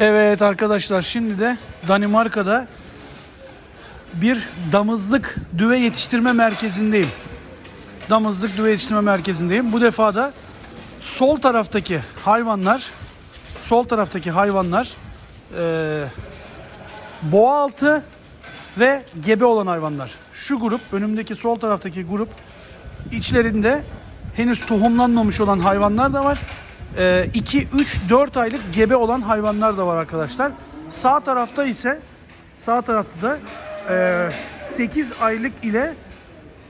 Evet arkadaşlar şimdi de Danimarka'da bir damızlık düve yetiştirme merkezindeyim. Damızlık düve yetiştirme merkezindeyim. Bu defa da sol taraftaki hayvanlar sol taraftaki hayvanlar eee boğa altı ve gebe olan hayvanlar. Şu grup önümdeki sol taraftaki grup içlerinde henüz tohumlanmamış olan hayvanlar da var. 2, 3, 4 aylık gebe olan hayvanlar da var arkadaşlar. Sağ tarafta ise sağ tarafta da 8 aylık ile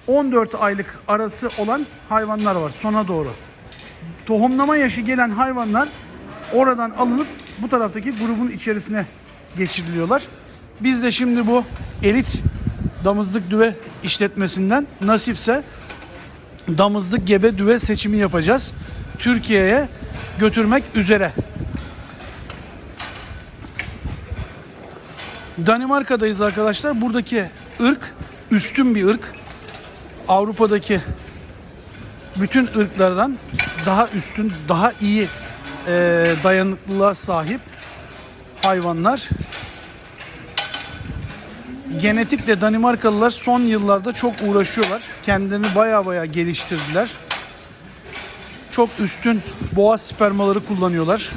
14 aylık arası olan hayvanlar var sona doğru. Tohumlama yaşı gelen hayvanlar oradan alınıp bu taraftaki grubun içerisine geçiriliyorlar. Biz de şimdi bu elit damızlık düve işletmesinden nasipse damızlık gebe düve seçimi yapacağız. Türkiye'ye götürmek üzere. Danimarka'dayız arkadaşlar. Buradaki ırk üstün bir ırk. Avrupa'daki bütün ırklardan daha üstün, daha iyi e, dayanıklılığa sahip hayvanlar. Genetikle Danimarkalılar son yıllarda çok uğraşıyorlar. Kendilerini baya baya geliştirdiler. Çok üstün boğa spermaları kullanıyorlar.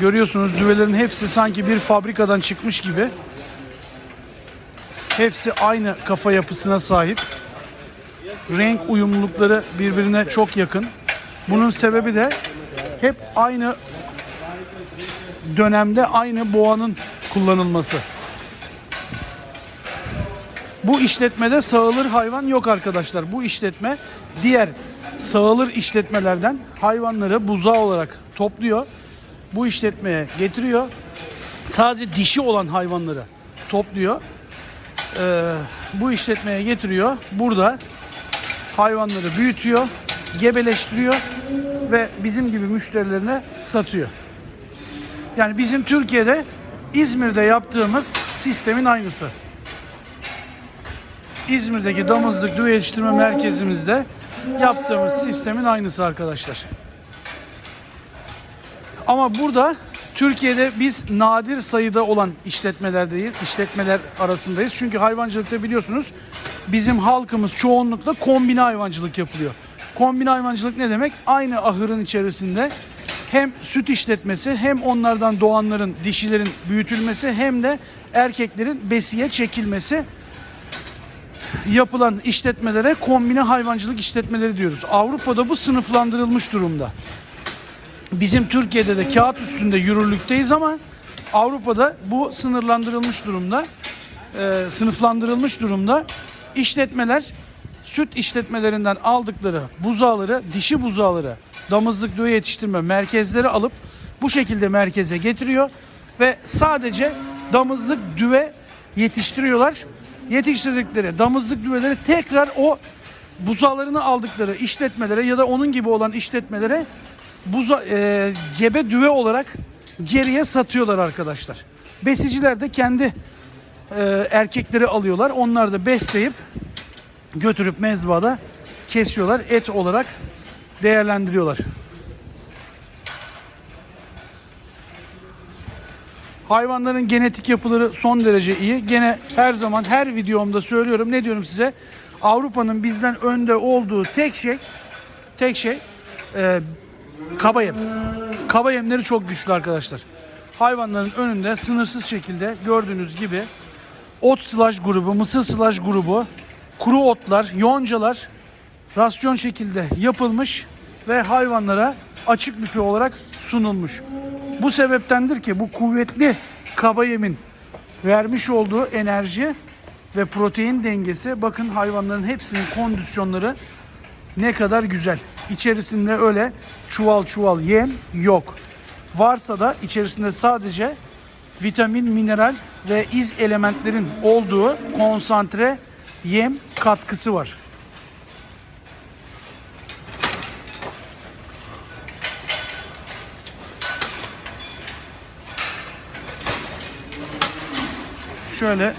Görüyorsunuz düvelerin hepsi sanki bir fabrikadan çıkmış gibi. Hepsi aynı kafa yapısına sahip. Renk uyumlulukları birbirine çok yakın. Bunun sebebi de hep aynı dönemde aynı boğanın kullanılması. Bu işletmede sağılır hayvan yok arkadaşlar. Bu işletme diğer sağılır işletmelerden hayvanları buzağı olarak topluyor. Bu işletmeye getiriyor. Sadece dişi olan hayvanları topluyor. Ee, bu işletmeye getiriyor. Burada hayvanları büyütüyor, gebeleştiriyor ve bizim gibi müşterilerine satıyor. Yani bizim Türkiye'de İzmir'de yaptığımız sistemin aynısı. İzmir'deki damızlık düve yetiştirme merkezimizde yaptığımız sistemin aynısı arkadaşlar. Ama burada Türkiye'de biz nadir sayıda olan işletmelerdeyiz, işletmeler arasındayız. Çünkü hayvancılıkta biliyorsunuz bizim halkımız çoğunlukla kombine hayvancılık yapılıyor. Kombine hayvancılık ne demek? Aynı ahırın içerisinde hem süt işletmesi hem onlardan doğanların, dişilerin büyütülmesi hem de erkeklerin besiye çekilmesi yapılan işletmelere kombine hayvancılık işletmeleri diyoruz. Avrupa'da bu sınıflandırılmış durumda. Bizim Türkiye'de de kağıt üstünde yürürlükteyiz ama Avrupa'da bu sınırlandırılmış durumda, e, sınıflandırılmış durumda. İşletmeler süt işletmelerinden aldıkları buzağları, dişi buzağları, damızlık düve yetiştirme merkezleri alıp bu şekilde merkeze getiriyor ve sadece damızlık düve yetiştiriyorlar. Yetiştirdikleri damızlık düveleri tekrar o buzağlarını aldıkları işletmelere ya da onun gibi olan işletmelere buza, e, gebe düve olarak geriye satıyorlar arkadaşlar. Besiciler de kendi e, erkekleri alıyorlar. Onlar da besleyip götürüp mezbada kesiyorlar. Et olarak değerlendiriyorlar. Hayvanların genetik yapıları son derece iyi. Gene her zaman her videomda söylüyorum. Ne diyorum size? Avrupa'nın bizden önde olduğu tek şey tek şey e, kaba yem. Kaba yemleri çok güçlü arkadaşlar. Hayvanların önünde sınırsız şekilde gördüğünüz gibi ot slash grubu, mısır slash grubu, kuru otlar, yoncalar rasyon şekilde yapılmış ve hayvanlara açık büfe olarak sunulmuş. Bu sebeptendir ki bu kuvvetli kaba yemin vermiş olduğu enerji ve protein dengesi bakın hayvanların hepsinin kondisyonları ne kadar güzel. İçerisinde öyle çuval çuval yem yok. Varsa da içerisinde sadece vitamin, mineral ve iz elementlerin olduğu konsantre yem katkısı var. Şöyle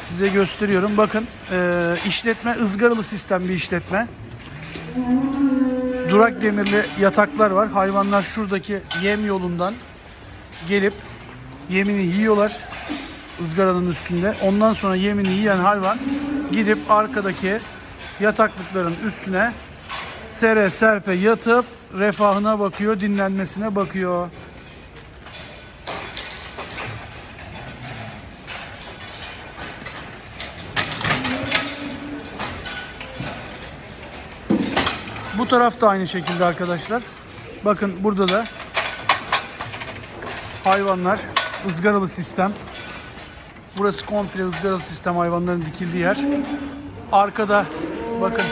size gösteriyorum. Bakın e, işletme ızgaralı sistem bir işletme. durak demirli yataklar var. Hayvanlar şuradaki yem yolundan gelip yemini yiyorlar ızgaranın üstünde. Ondan sonra yemini yiyen hayvan gidip arkadaki yataklıkların üstüne sere serpe yatıp refahına bakıyor, dinlenmesine bakıyor. Bu taraf da aynı şekilde arkadaşlar. Bakın burada da hayvanlar ızgaralı sistem. Burası komple ızgaralı sistem hayvanların dikildiği yer. Arkada bakın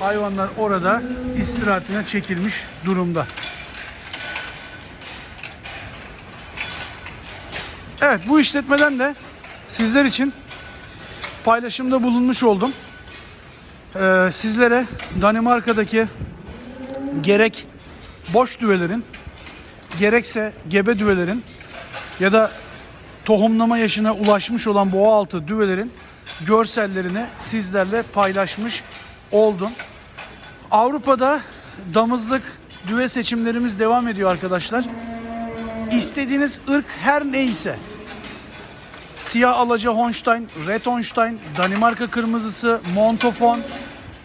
hayvanlar orada istirahatine çekilmiş durumda. Evet bu işletmeden de sizler için paylaşımda bulunmuş oldum. Ee, sizlere Danimarka'daki gerek boş düvelerin gerekse gebe düvelerin ya da tohumlama yaşına ulaşmış olan boğa altı düvelerin görsellerini sizlerle paylaşmış oldum. Avrupa'da damızlık düve seçimlerimiz devam ediyor arkadaşlar. İstediğiniz ırk her neyse siyah alaca Holstein, Red Holstein, Danimarka kırmızısı, Montofon,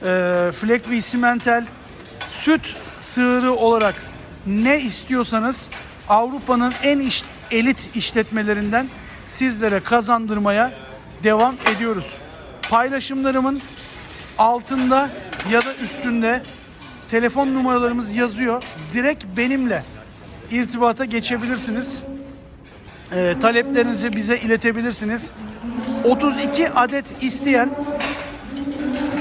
e, Fleckvi Simmental, süt sığırı olarak ne istiyorsanız Avrupa'nın en iş- elit işletmelerinden sizlere kazandırmaya devam ediyoruz. Paylaşımlarımın altında ya da üstünde telefon numaralarımız yazıyor. Direkt benimle irtibata geçebilirsiniz. Ee, taleplerinizi bize iletebilirsiniz. 32 adet isteyen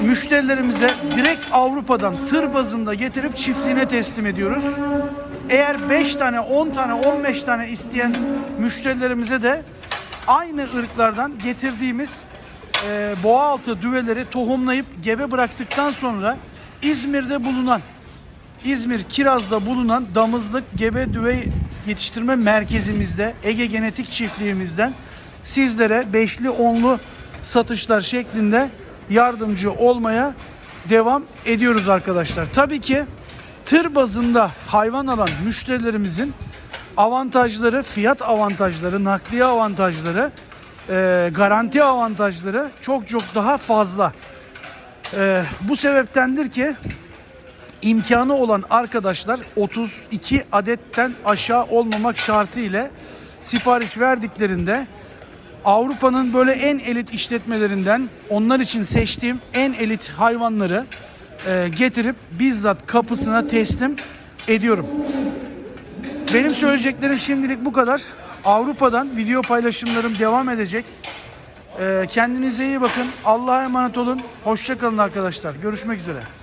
müşterilerimize direkt Avrupa'dan tır bazında getirip çiftliğine teslim ediyoruz. Eğer 5 tane, 10 tane, 15 tane isteyen müşterilerimize de aynı ırklardan getirdiğimiz e, boğaaltı düveleri tohumlayıp gebe bıraktıktan sonra İzmir'de bulunan İzmir Kiraz'da bulunan damızlık gebe düve yetiştirme merkezimizde Ege Genetik Çiftliğimizden sizlere beşli onlu satışlar şeklinde yardımcı olmaya devam ediyoruz arkadaşlar. Tabii ki tır bazında hayvan alan müşterilerimizin avantajları, fiyat avantajları, nakliye avantajları, e, garanti avantajları çok çok daha fazla. E, bu sebeptendir ki imkanı olan arkadaşlar 32 adetten aşağı olmamak şartı ile sipariş verdiklerinde Avrupa'nın böyle en elit işletmelerinden onlar için seçtiğim en elit hayvanları e, getirip bizzat kapısına teslim ediyorum. Benim söyleyeceklerim şimdilik bu kadar. Avrupa'dan video paylaşımlarım devam edecek. E, kendinize iyi bakın. Allah'a emanet olun. Hoşça kalın arkadaşlar. Görüşmek üzere.